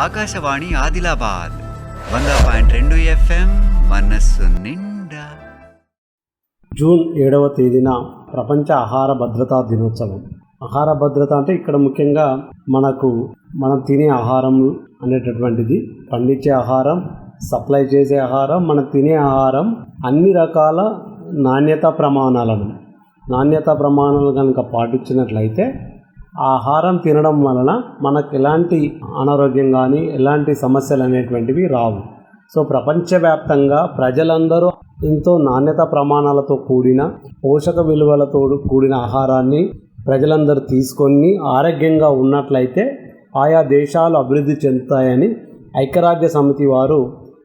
ఆకాశవాణి ఆదిలాబాద్ వంద పాయింట్ రెండు ఎఫ్ఎం మనస్సు నిండా. జూన్ ఏడవ తేదీన ప్రపంచ ఆహార భద్రతా దినోత్సవం. ఆహార భద్రత అంటే ఇక్కడ ముఖ్యంగా మనకు మనం తినే ఆహారం అనేటటువంటిది. పండించే ఆహారం సప్లై చేసే ఆహారం మనం తినే ఆహారం అన్ని రకాల నాణ్యత ప్రమాణాలను. నాణ్యత ప్రమాణాలు కనుక పాటించినట్లయితే ఆహారం తినడం వలన మనకు ఎలాంటి అనారోగ్యం కానీ ఎలాంటి సమస్యలు అనేటువంటివి రావు. సో ప్రపంచవ్యాప్తంగా ప్రజలందరూ ఎంతో నాణ్యత ప్రమాణాలతో కూడిన పోషక విలువలతో కూడిన ఆహారాన్ని ప్రజలందరూ తీసుకొని ఆరోగ్యంగా ఉన్నట్లయితే ఆయా దేశాలు అభివృద్ధి చెందుతాయని ఐక్యరాజ్య సమితి వారు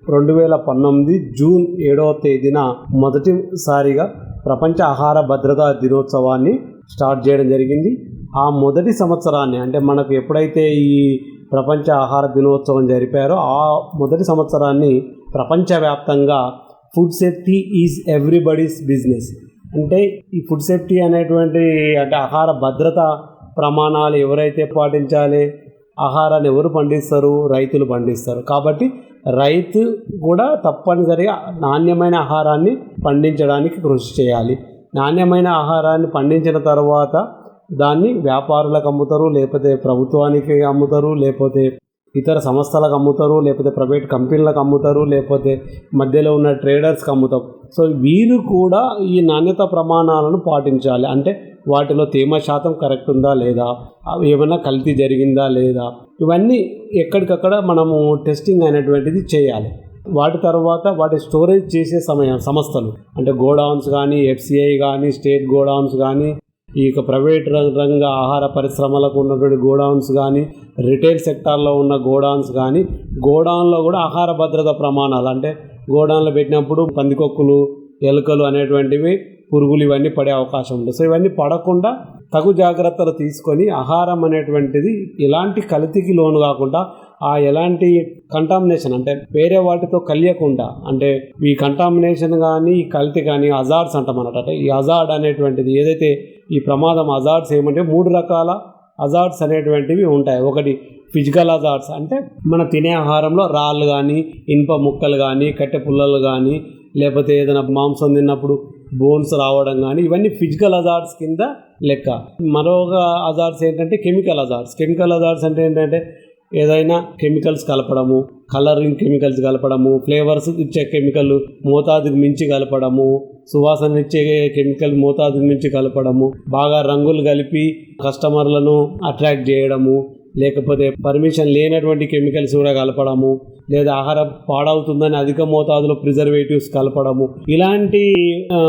రెండు వేల పంతొమ్మిది జూన్ ఏడవ తేదీన మొదటిసారిగా ప్రపంచ ఆహార భద్రతా దినోత్సవాన్ని స్టార్ట్ చేయడం జరిగింది. ఆ మొదటి సంవత్సరాన్ని అంటే మనకు ఎప్పుడైతే ఈ ప్రపంచ ఆహార దినోత్సవం జరిపారో ఆ మొదటి సంవత్సరాన్ని ప్రపంచవ్యాప్తంగా food safety is everybody's business. అంటే ఈ ఫుడ్ సేఫ్టీ అనేటువంటి అంటే ఆహార భద్రత ప్రమాణాలు ఎవరైతే పాటించాలి ఆహారాన్ని ఎవరు పండిస్తారు? రైతులు పండిస్తారు. కాబట్టి రైతు కూడా తప్పనిసరిగా నాణ్యమైన ఆహారాన్ని పండించడానికి కృషి చేయాలి. నాణ్యమైన ఆహారాన్ని పండించిన తర్వాత దాన్ని వ్యాపారులకు అమ్ముతారు లేకపోతే ప్రభుత్వానికి అమ్ముతారు లేకపోతే ఇతర సంస్థలకు అమ్ముతారు లేకపోతే ప్రైవేట్ కంపెనీలకు అమ్ముతారు లేకపోతే మధ్యలో ఉన్న ట్రేడర్స్కి అమ్ముతారు. సో వీరు కూడా ఈ నాణ్యత ప్రమాణాలను పాటించాలి. అంటే వాటిలో తేమ శాతం కరెక్ట్ ఉందా లేదా? అవి ఏమైనా కల్తీ జరిగిందా లేదా? ఇవన్నీ ఎక్కడికక్కడ మనము టెస్టింగ్ అనేటువంటిది చేయాలి. వాటి తర్వాత వాటి స్టోరేజ్ చేసే సమయం సంస్థలు. అంటే గోడౌన్స్ కానీ ఎఫ్సిఐ కానీ స్టేట్ గోడౌన్స్ కానీ ఈ యొక్క ప్రైవేట్ రంగ ఆహార పరిశ్రమలకు ఉన్నటువంటి గోడౌన్స్ కానీ రిటైల్ సెక్టార్లో ఉన్న గోడౌన్స్ కానీ గోడౌన్లో కూడా ఆహార భద్రత ప్రమాణాలు. అంటే గోడౌన్లో పెట్టినప్పుడు పందికొక్కులు ఎలుకలు అనేటువంటివి పురుగులు ఇవన్నీ పడే అవకాశం ఉంటుంది. సో ఇవన్నీ పడకుండా తగు జాగ్రత్తలు తీసుకొని ఆహారం అనేటువంటిది ఎలాంటి కల్తీకి లోను కాకుండా ఆ ఎలాంటి కంటామినేషన్ అంటే వేరే వాటితో కలియకుండా అంటే ఈ కంటామినేషన్ కానీ ఈ కల్తీ కానీ అజార్డ్స్ అంటాం అన్నట్టు అంటే ఈ అజార్డ్ అనేటువంటిది ఏదైతే ఈ ప్రమాదం అజార్డ్స్ ఏమంటే మూడు రకాల అజార్డ్స్ అనేటువంటివి ఉంటాయి. ఒకటి ఫిజికల్ అజార్డ్స్ అంటే మన తినే ఆహారంలో రాళ్ళు కానీ ఇనుప ముక్కలు కానీ కట్టె పుల్లలు కానీ లేకపోతే ఏదైనా మాంసం తిన్నప్పుడు బోన్స్ రావడం కానీ ఇవన్నీ ఫిజికల్ అజార్డ్స్ కింద లెక్క. మరొక అజార్డ్స్ ఏంటంటే కెమికల్ అజార్డ్స్ కెమికల్ అజార్డ్స్ అంటే ఏంటంటే ఏదైనా కెమికల్స్ కలపడము కలరింగ్ కెమికల్స్ కలపడము ఫ్లేవర్స్ ఇచ్చే కెమికల్ మోతాదుకు మించి కలపడము సువాసన ఇచ్చే కెమికల్ మోతాదుకు మించి కలపడము బాగా రంగులు కలిపి కస్టమర్లను అట్రాక్ట్ చేయడము లేకపోతే పర్మిషన్ లేనటువంటి కెమికల్స్ కూడా కలపడము లేదా ఆహారం పాడవుతుందని అధిక మోతాదులో ప్రిజర్వేటివ్స్ కలపడము. ఇలాంటి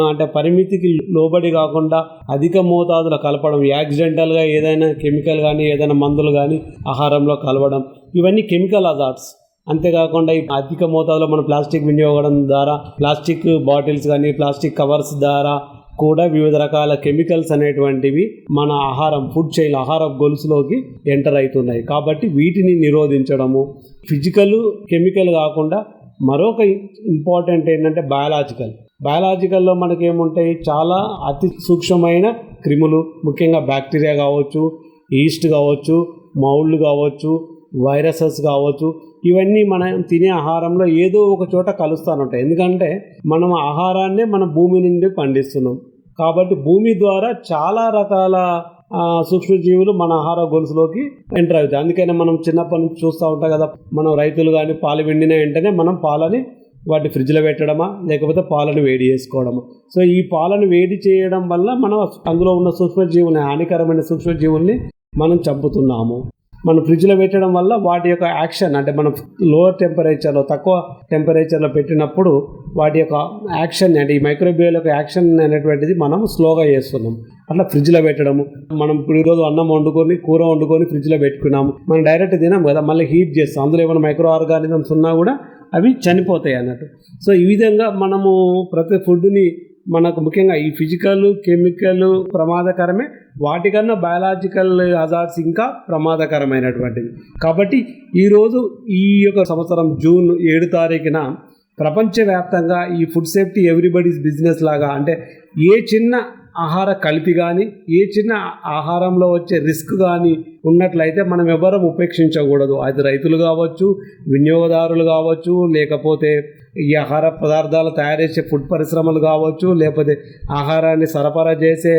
అంటే పరిమితికి లోబడి కాకుండా అధిక మోతాదులో కలపడం యాక్సిడెంటల్గా ఏదైనా కెమికల్ కానీ ఏదైనా మందులు కానీ ఆహారంలో కలవడం ఇవన్నీ కెమికల్ అజార్ట్స్ అంతేకాకుండా ఈ అధిక మోతాదులో మనం ప్లాస్టిక్ వినియోగం ద్వారా ప్లాస్టిక్ బాటిల్స్ కానీ ప్లాస్టిక్ కవర్స్ ద్వారా కూడా వివిధ రకాల కెమికల్స్ అనేటువంటివి మన ఆహారం ఫుడ్ చైన్ ఆహార గొలుసులోకి ఎంటర్ అవుతున్నాయి. కాబట్టి వీటిని నిరోధించడము ఫిజికల్ కెమికల్ కాకుండా మరొక ఇంపార్టెంట్ ఏంటంటే బయాలజికల్ బయాలజికల్లో మనకేముంటాయి? చాలా అతి సూక్ష్మమైన క్రిములు ముఖ్యంగా బ్యాక్టీరియా కావచ్చు ఈస్ట్ కావచ్చు మౌళ్ళు కావచ్చు వైరసెస్ కావచ్చు ఇవన్నీ మనం తినే ఆహారంలో ఏదో ఒక చోట కలుస్తానుంటాయి ఎందుకంటే మనం ఆహారాన్నే మన భూమి నుండి పండిస్తున్నాం. కాబట్టి భూమి ద్వారా చాలా రకాల సూక్ష్మజీవులు మన ఆహార గొలుసులోకి ఎంటర్ అవుతాయి. అందుకనే మనం చిన్నప్పటి నుంచి చూస్తూ ఉంటాం కదా మనం రైతులు కానీ పాలు వెండిన వెంటనే మనం పాలని వాటి ఫ్రిడ్జ్లో పెట్టడమా లేకపోతే పాలను వేడి చేసుకోవడమా. సో ఈ పాలను వేడి చేయడం వల్ల మనం అందులో ఉన్న సూక్ష్మజీవుల్ని హానికరమైన సూక్ష్మజీవుల్ని మనం చంపుతున్నాము. మనం ఫ్రిడ్జ్లో పెట్టడం వల్ల వాటి యొక్క యాక్షన్ అంటే మనం లోవర్ టెంపరేచర్లో తక్కువ టెంపరేచర్లో పెట్టినప్పుడు వాటి యొక్క యాక్షన్ అంటే ఈ మైక్రోబియల్ యొక్క యాక్షన్ అనేటువంటిది మనం స్లోగా చేస్తున్నాం. అట్లా ఫ్రిడ్జ్లో పెట్టడము. మనం ఇప్పుడు ఈరోజు అన్నం వండుకొని కూర వండుకొని ఫ్రిడ్జ్లో పెట్టుకున్నాము. మనం డైరెక్ట్ తినాం కదా మళ్ళీ హీట్ చేస్తాం. అందులో ఏమైనా మైక్రో ఆర్గానిజమ్స్ ఉన్నా కూడా అవి చనిపోతాయి అన్నట్టు. సో ఈ విధంగా మనము ప్రతి ఫుడ్ని మనకు ముఖ్యంగా ఈ ఫిజికల్ కెమికల్ ప్రమాదకరమే. వాటికన్నా బయాలజికల్ హజార్డ్స్ ఇంకా ప్రమాదకరమైనటువంటివి కాబట్టి ఈరోజు ఈ యొక్క సంవత్సరం జూన్ ఏడు తారీఖున ప్రపంచవ్యాప్తంగా ఈ ఫుడ్ సేఫ్టీ ఎవ్రీబడీస్ బిజినెస్ లాగా అంటే ఏ చిన్న ఆహార కలిపి కానీ ఏ చిన్న ఆహారంలో వచ్చే రిస్క్ కానీ ఉన్నట్లయితే మనం ఎవరం ఉపేక్షించకూడదు. అది రైతులు కావచ్చు వినియోగదారులు కావచ్చు లేకపోతే ఈ ఆహార పదార్థాలు తయారు చేసే ఫుడ్ పరిశ్రమలు కావచ్చు లేకపోతే ఆహారాన్ని సరఫరా చేసే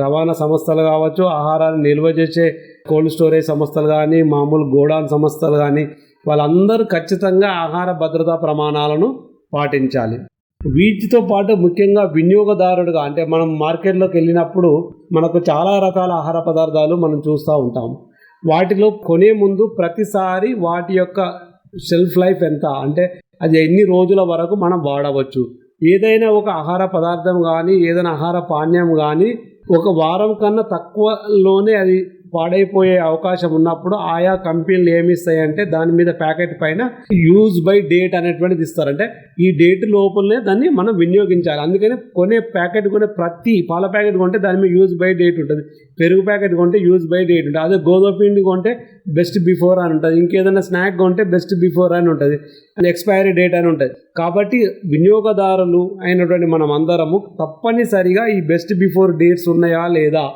రవాణా సంస్థలు కావచ్చు ఆహారాన్ని నిల్వ చేసే కోల్డ్ స్టోరేజ్ సంస్థలు కానీ మామూలు గోడాన్ సంస్థలు కానీ వాళ్ళందరూ ఖచ్చితంగా ఆహార భద్రతా ప్రమాణాలను పాటించాలి. వీటితో పాటు ముఖ్యంగా వినియోగదారుడుగా అంటే మనం మార్కెట్లోకి వెళ్ళినప్పుడు మనకు చాలా రకాల ఆహార పదార్థాలు మనం చూస్తూ ఉంటాం. వాటిలో కొనే ముందు ప్రతిసారి వాటి యొక్క షెల్ఫ్ లైఫ్ ఎంత? అంటే అది ఎన్ని రోజుల వరకు మనం వాడవచ్చు. ఏదైనా ఒక ఆహార పదార్థం కానీ ఏదైనా ఆహార పానీయం కానీ ఒక వారం కన్నా తక్కువలోనే అది పాడైపోయే అవకాశం ఉన్నప్పుడు ఆయా కంపెనీలు ఏమి ఇస్తాయంటే దాని మీద ప్యాకెట్ పైన యూజ్ బై డేట్ అనేటువంటిది ఇస్తారు. అంటే ఈ డేట్ లోపలనే దాన్ని మనం వినియోగించాలి. అందుకని కొనే ప్యాకెట్ కొనే ప్రతి పాల ప్యాకెట్ కొంటే దాని మీద యూజ్ బై డేట్ ఉంటుంది. పెరుగు ప్యాకెట్ కొంటే యూజ్ బై డేట్ ఉంటుంది. అదే గోధుమ పిండి కొంటే బెస్ట్ బిఫోర్ అని ఉంటుంది. ఇంకేదైనా స్నాక్ కొంటే బెస్ట్ బిఫోర్ అని ఉంటుంది. అండ్ ఎక్స్పైరీ డేట్ అని ఉంటుంది. కాబట్టి వినియోగదారులు అయినటువంటి మనం అందరము తప్పనిసరిగా ఈ బెస్ట్ బిఫోర్ డేట్స్ ఉన్నాయా లేదా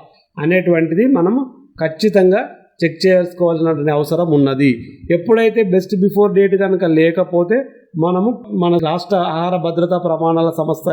అనేటువంటిది మనము ఖచ్చితంగా చెక్ చేసుకోవాల్సినటువంటి అవసరం ఉన్నది. ఎప్పుడైతే బెస్ట్ బిఫోర్ డేట్ కనుక లేకపోతే మనము మన రాష్ట్ర ఆహార భద్రతా ప్రమాణాల సంస్థ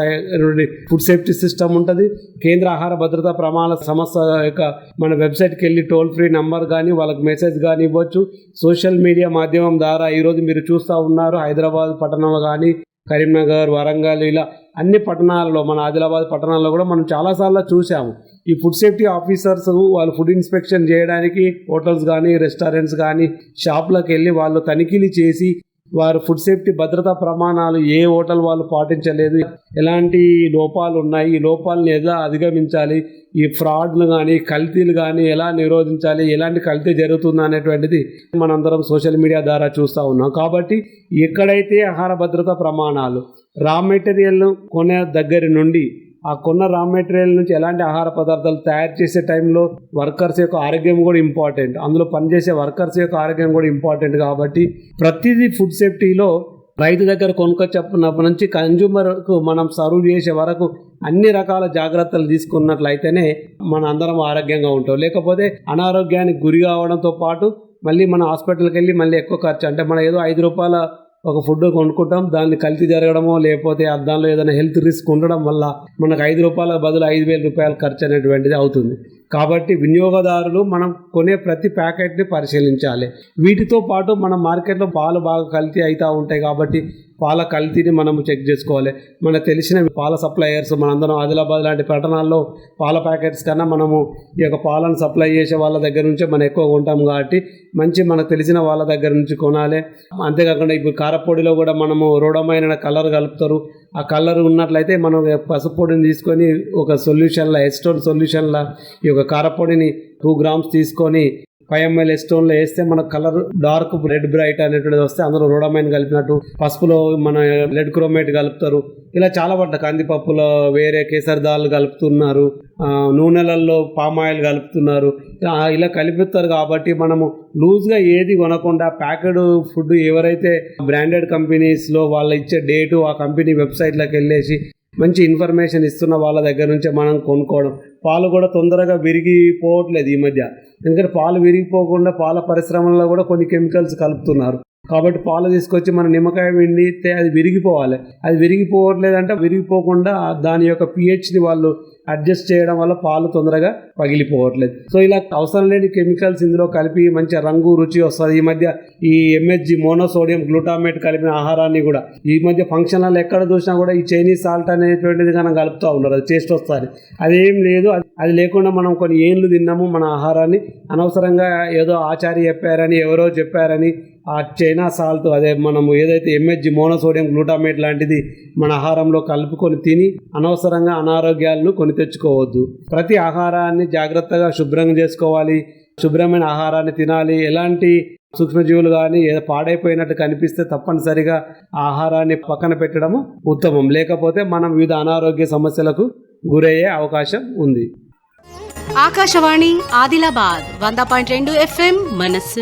ఫుడ్ సేఫ్టీ సిస్టమ్ ఉంటుంది. కేంద్ర ఆహార భద్రతా ప్రమాణాల సంస్థ యొక్క మన వెబ్సైట్కి వెళ్ళి టోల్ ఫ్రీ నెంబర్ కానీ వాళ్ళకి మెసేజ్ కానీ ఇవ్వచ్చు. సోషల్ మీడియా మాధ్యమం ద్వారా ఈరోజు మీరు చూస్తూ ఉన్నారు. హైదరాబాద్ పట్టణంలో కానీ కరీంనగర్ వరంగల్ ఇలా అన్ని పట్టణాలలో మన ఆదిలాబాద్ పట్టణాల్లో కూడా మనం చాలాసార్లు చూసాము ఈ ఫుడ్ సేఫ్టీ ఆఫీసర్స్ వాళ్ళు ఫుడ్ ఇన్స్పెక్షన్ చేయడానికి హోటల్స్ కానీ రెస్టారెంట్స్ కానీ షాప్లకు వెళ్ళి వాళ్ళు తనిఖీలు చేసి వారు ఫుడ్ సేఫ్టీ భద్రతా ప్రమాణాలు ఏ హోటల్ వాళ్ళు పాటించలేదు ఎలాంటి లోపాలు ఉన్నాయి ఈ లోపాలను ఎలా అధిగమించాలి ఈ ఫ్రాడ్లు కానీ కల్తీలు కానీ ఎలా నిరోధించాలి ఎలాంటి కల్తీ జరుగుతుంది అనేటువంటిది మనందరం సోషల్ మీడియా ద్వారా చూస్తూ ఉన్నాం. కాబట్టి ఎక్కడైతే ఆహార భద్రతా ప్రమాణాలు రా మెటీరియల్ కొనే దగ్గర నుండి ఆ కొన్న రా మెటీరియల్ నుంచి ఎలాంటి ఆహార పదార్థాలు తయారు చేసే టైంలో వర్కర్స్ యొక్క ఆరోగ్యం కూడా ఇంపార్టెంట్ అందులో పనిచేసే వర్కర్స్ యొక్క ఆరోగ్యం కూడా ఇంపార్టెంట్ కాబట్టి ప్రతిదీ ఫుడ్ సేఫ్టీలో రైతు దగ్గర కొనుక్కొచ్చినప్పటి నుంచి కన్జ్యూమర్కు మనం సర్వ్ చేసే వరకు అన్ని రకాల జాగ్రత్తలు తీసుకున్నట్లయితేనే మన అందరం ఆరోగ్యంగా ఉంటాం. లేకపోతే అనారోగ్యానికి గురి కావడంతో పాటు మళ్ళీ మన హాస్పిటల్కి వెళ్ళి మళ్ళీ ఎక్కువ ఖర్చు అంటే మన ఏదో ఐదు రూపాయల ఒక ఫుడ్ కొనుక్కుంటాం దాన్ని కల్తీ జరగడమో లేకపోతే దానిలో ఏదైనా హెల్త్ రిస్క్ ఉండడం వల్ల మనకు ఐదు రూపాయల బదులు ఐదు వేల రూపాయల ఖర్చు అనేటువంటిది అవుతుంది. కాబట్టి వినియోగదారులు మనం కొనే ప్రతి ప్యాకెట్ని పరిశీలించాలి. వీటితో పాటు మన మార్కెట్లో పాలు బాగా కల్తీ అవుతూ ఉంటాయి కాబట్టి పాల కల్తీని మనము చెక్ చేసుకోవాలి. మనకు తెలిసిన పాల సప్లయర్స్ మనందరం ఆదిలాబాద్ లాంటి పట్టణాల్లో పాల ప్యాకెట్స్ కన్నా మనము ఈ యొక్క పాలను సప్లై చేసే వాళ్ళ దగ్గర నుంచే మనం ఎక్కువ కొంటాం కాబట్టి మంచి మనకు తెలిసిన వాళ్ళ దగ్గర నుంచి కొనాలి. అంతేకాకుండా ఇప్పుడు కారపొడిలో కూడా మనము రోడమైన కలర్ కలుపుతారు. ఆ కలర్ ఉన్నట్లయితే మనం పసుపు పొడిని తీసుకొని ఒక సొల్యూషన్లో ఎస్టోన్ సొల్యూషన్లో ఈ యొక్క కారపొడిని టూ గ్రామ్స్ తీసుకొని ఫైవ్ ఎంఎల్ స్టోన్లో వేస్తే మన కలర్ డార్క్ రెడ్ బ్రైట్ అనేటువంటిది వస్తే అందులో రోడమైన్ కలిపినట్టు పసుపులో మన రెడ్ క్రోమేట్ కలుపుతారు. ఇలా చాలా పడ్డ కందిపప్పులో వేరే కేసరి దాల్ కలుపుతున్నారు. నూనెలలో పామ్ ఆయిల్ కలుపుతున్నారు. ఇలా కలుపుతారు కాబట్టి మనము లూజ్గా ఏది కొనకుండా ప్యాకెడ్ ఫుడ్ ఎవరైతే బ్రాండెడ్ కంపెనీస్లో వాళ్ళు ఇచ్చే డేటు ఆ కంపెనీ వెబ్సైట్లోకి వెళ్ళేసి మంచి ఇన్ఫర్మేషన్ ఇస్తున్న వాళ్ళ దగ్గర నుంచే మనం కొనుక్కోవడం. పాలు కూడా తొందరగా విరిగిపోవట్లేదు ఈ మధ్య. ఎందుకంటే పాలు విరిగిపోకుండా పాల పరిశ్రమల్లో కూడా కొన్ని కెమికల్స్ కలుపుతున్నారు. కాబట్టి పాలు తీసుకొచ్చి మన నిమ్మకాయ పిండితే అది విరిగిపోవాలి. అది విరిగిపోవట్లేదంటే విరిగిపోకుండా దాని యొక్క పిహెచ్ని వాళ్ళు అడ్జస్ట్ చేయడం వల్ల పాలు తొందరగా పగిలిపోవట్లేదు. సో ఇలా అవసరం లేని కెమికల్స్ ఇందులో కలిపి మంచి రంగు రుచి వస్తుంది. ఈ మధ్య ఈ ఎంహెచ్జి మోనోసోడియం గ్లూటామేట్ కలిపిన ఆహారాన్ని కూడా ఈ మధ్య ఫంక్షన్లలో ఎక్కడ చూసినా కూడా ఈ చైనీస్ సాల్ట్ అనేటువంటిది కనుక కలుపుతూ ఉన్నారు. అది టేస్ట్ వస్తుంది. అదేం లేదు. అది- అది లేకుండా మనం కొన్ని ఏళ్ళు తిన్నాము మన ఆహారాన్ని అనవసరంగా ఏదో ఆచార్య చెప్పారని ఎవరో చెప్పారని ఆ చైనా సాల్ట్ అదే మనము ఏదైతే ఎంహెచ్జి మోనోసోడియం గ్లూటామేట్ లాంటిది మన ఆహారంలో కలుపుకొని తిని అనవసరంగా అనారోగ్యాలను కొని తెచ్చుకోవద్దు. ప్రతి ఆహారాన్ని జాగ్రత్తగా శుభ్రంగా చేసుకోవాలి. శుభ్రమైన ఆహారాన్ని తినాలి. ఎలాంటి సూక్ష్మజీవులు కానీ ఏదో పాడైపోయినట్టు కనిపిస్తే తప్పనిసరిగా ఆహారాన్ని పక్కన పెట్టడము ఉత్తమం. లేకపోతే మనం వివిధ అనారోగ్య సమస్యలకు గురయ్యే అవకాశం ఉంది. ఆకాశవాణి ఆదిలాబాద్ వంద పాయింట్ రెండు ఎఫ్ఎం మనస్సు